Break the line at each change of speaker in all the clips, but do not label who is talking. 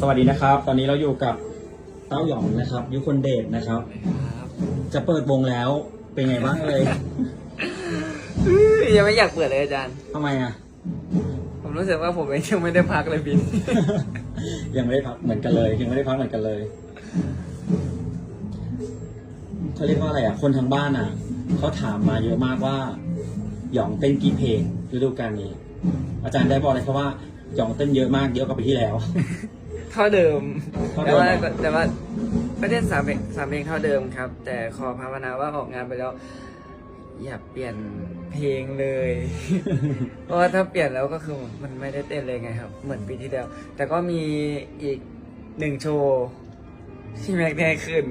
สวัสดีนะครับ ตอนนี้เราอยู่กับเต้าหยองนะครับ ยุคนเดชนะครับ จะเปิดวงแล้วเป็นไงบ้างเลย
ยังไม่อยากเปิดเลยอาจารย์
ทำไมอะ
ผมรู้สึกว่าผมเองยังไม่ได้พักเลยบิน
ยังไม่ได้พักเหมือนกันเลย ยังไม่ได้พักเหมือนกันเลยเขาเรียกว่าอะไรอะ คนทางบ้านอะเขาถามมาเยอะมากว่าหยองเต้นกี่เพลงฤดูกาลนี้ อาจารย์ได้บอกเลยครับว่าหยองเต้นเยอะมากเยอะกว่าปีที่แล้ว
เท่าเดิม
เท่าเดิ
แต่
ม
ว่า
เหรอ
แต่ว่าไม่ได้สามเพลงสามเพลงเท่าเดิมครับ แต่ขอภาวนาว่าออกงานไปแล้ว อย่าเปลี่ยนเพลงเลย เพราะว่าถ้าเปลี่ยนแล้วก็คือมันไม่ได้เต้นเลยไงครับ เหมือนปีที่แล้ว แต่ก็มีอีกหนึ่งโชว์ที่แม็กได้ขึ้น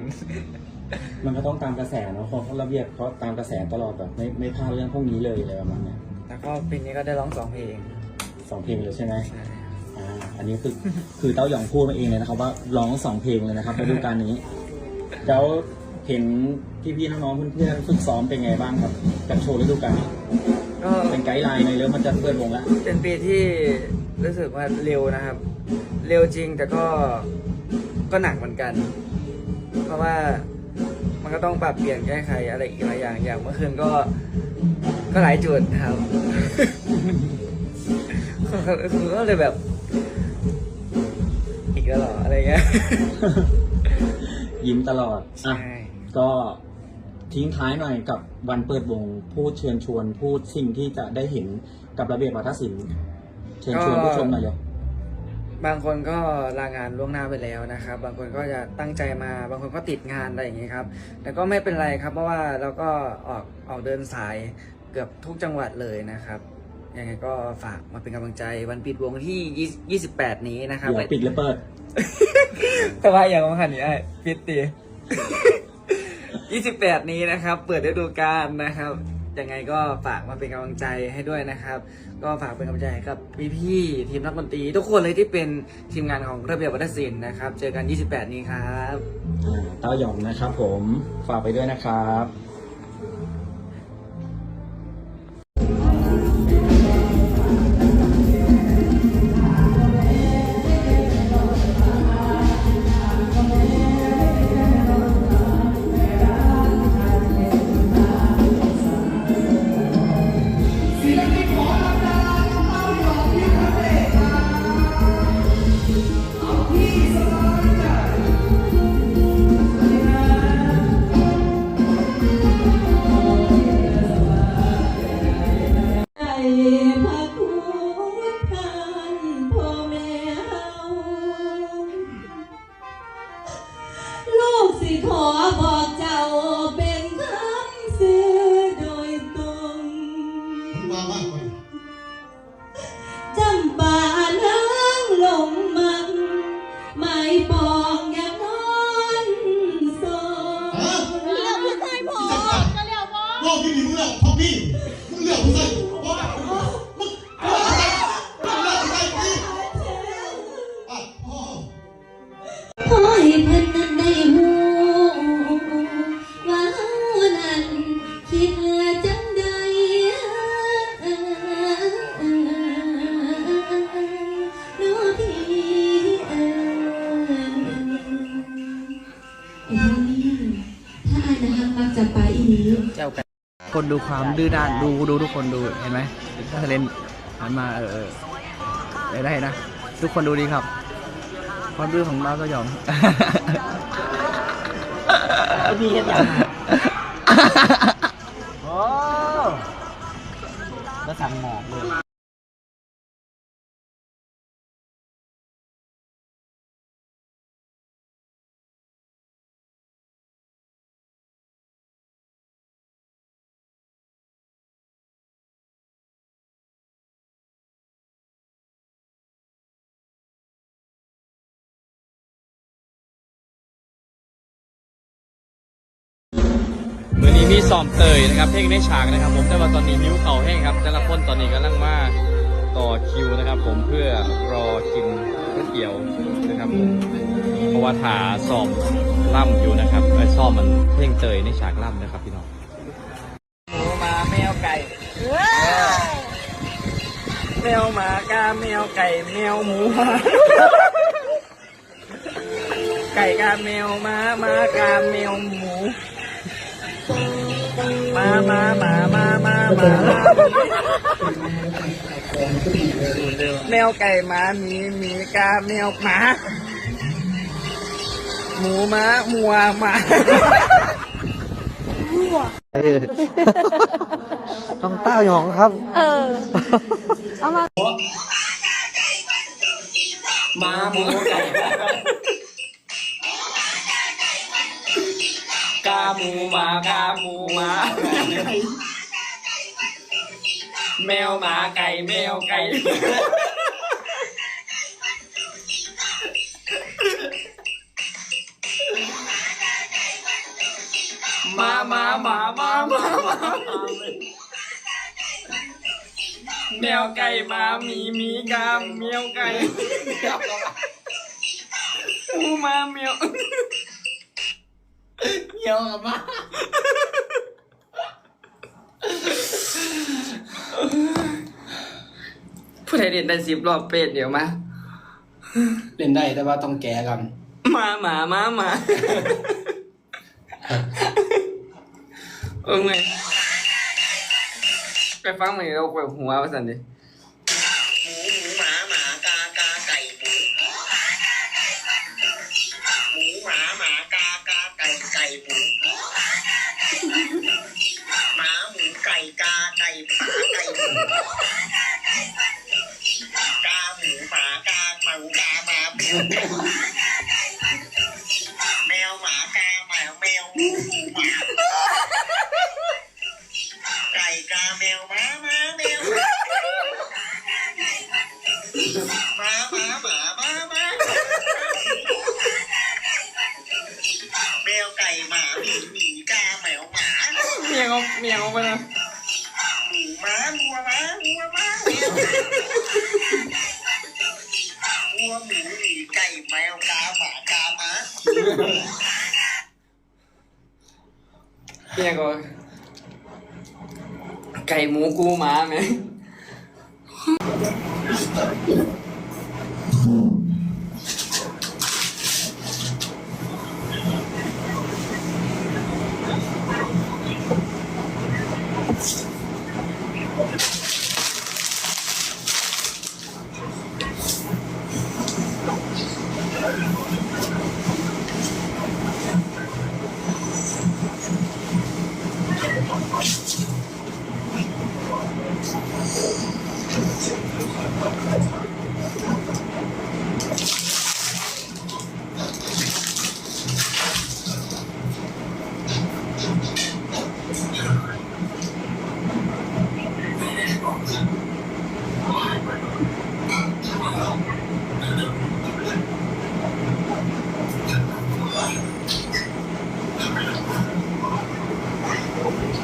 มันก็ต้องตามกระแสเนาะเขาระเบียบเขาตามกระแสตลอดแบบไม่ไม่พลาดเรื่องพวกนี้เลยอะไรประมาณเนี้ย
แล้วก็ปีนี้ก็ได้ร้องสองเพลง
สองเพลงเลยใช่ไหม
ใช่
อ่าอันนี้คือคือเต้าหยองพูดมาเองเลยนะครับ ว่าร้องสองเพลงเลยนะครับฤดูกาลนี้แล้วเห็นพี่ๆน้องๆเพื่อนๆฝึกซ้อมเป็นไงบ้างครับกับโชว์ฤดูกาลนี้
ก็
เป็นไกด์ไลน์ในอยเรื่องมันจะเปิดวงแล้ว
เป็นปีที่รู้สึกว่าเร็วนะครับ เร็วจริงแต่ก็ก็หนักเหมือนกัน เพราะว่ามันก็ต้องปรับเปลี่ยนแก้ไขอะไรอีกหลายอย่างอย่างเมื่อคืนก็ก็หลายจุดครับคือก็เลยแบบ อีกแล้วเหรออะไรเงี้ย
ยิ้มตลอดอะ
ใช่
ก็ทิ้งท้ายหน่อยกับวันเปิดวง พูดเชิญชวน พูดสิ่งที่จะได้เห็นกับระเบียบวัฒนศิลป์เชิญชวนผู้ชมหน่อยเดี๋ยว
บางคนก็ลางานล่วงหน้าไปแล้วนะครับ บางคนก็จะตั้งใจมา บางคนก็ติดงานอะไรอย่างนี้ครับ แต่ก็ไม่เป็นไรครับ เพราะว่าเราก็ออกออกเดินสายเกือบทุกจังหวัดเลยนะครับ ยังไงก็ฝากมาเป็นกำลังใจวันปิดวงที่28นี้นะครับ
เดี๋ยวปิดหรือเปิด
แต่ว่าอย่างว่าขันนี้ไอ้ปิดตี28 นี้นะครับ เปิดฤดูกาลนะครับยังไงก็ฝากมาเป็นกำลังใจให้ด้วยนะครับ ก็ฝากเป็นกำลังใจให้กับพี่ๆทีมนักดนตรี ทุกคนเลยที่เป็นทีมงานของระเบียบวัฒนศิลป์นะครับ เจอกัน 28 นี้ครับ
อ่าเต้าหยองนะครับผมฝากไปด้วยนะครับ
เจ้ากันคนดูค
วามดื้อด้านดูดูทุกคนดูเห็นไหมถ้าเล่นหันมาเออเออได้ได้นะ ทุกคนดูดีครับ ความดื้อของเราก็ยอม
มีเห็นอย่าง
โอ้แล้วสั่งหมอกเลย
มือนี้มีซ้อมเตยนะครับเพลงในฉากนะครับ ผมแต่ว่าตอนนี้นิ้วเข่าแห้งครับแต่ละคนตอนนี้กำลังมาต่อคิวนะครับ ผมเพื่อรอกินก๋วยเตี๋ยวนะครับผมเพราะว่าถาซ้อมล่ำอยู่นะครับไอ้ซ้อมมันเพลงเตยในฉากล่ำนะครับพี่น้อง
หมูมาแมวไก่แมวหมากาแมวไก่แมวหมูไก่กาแมวม้ามากาแมวหมู ม้ามามามามามาแมวไก่หมาหมีหมีกาแมวหมา หมูม้ามัวหมา
ต้องเต้าหยองครับ
เออ เอามาห
มาหมูไก่ มูหมากาหมูหมาแมวหมาไก่แมวไก่มามาหมามามามาแมวไก่มาหมีหมีกามแมวไก่หมูมาแมว เหี่ยวกับมาผู้ใดเรียนได้สิบรอบเป็ดเดี๋ยวมา
เล่นได้แต่ว่าต้องแก้กัน
มาหมามาหมาเออไงไปฟังมันเราแบบหัวมาสั่นดิ
แมวหมากาหมาแมวหมูหมาไก่กาแมวหมาหมาแมวหมาหมาหมาหมาหมาแมวไก่หมาหมีหมีกาแมวหมา
เมียงเมียงไปนะ
หมูหมาวัวหมาวัวหมา มีไก่แมวกา
หม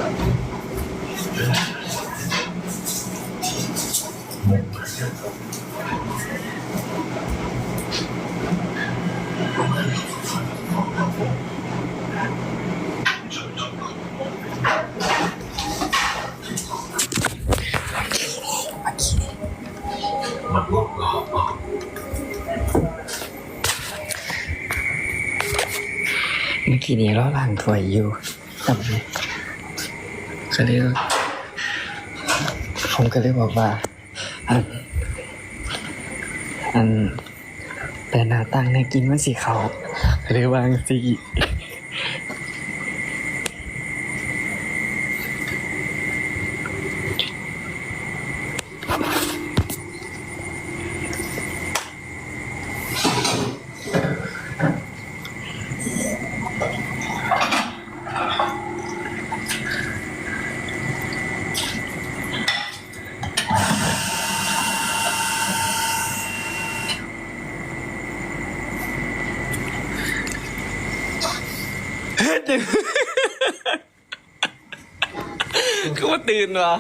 เมื่อกี้นี้เราล้างถ้วยอยู่ทำไม ก็เลยผมก็เลยบอกว่า อัน อันแต่หน้าต่างในกินมันสีเขาก็เลยวางสี คือว่าตื่นวะ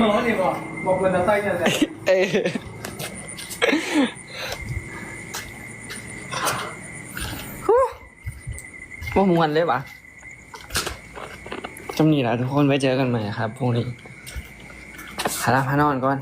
น้องนี่บอกบอกคนจะตั้งยังไง
เอ้ยฮู้ว่ามวนเลยปะจำนี่แหละทุกคนไว้เจอกันใหม่ครับพรุ่งนี้หาลาพานอนก่อน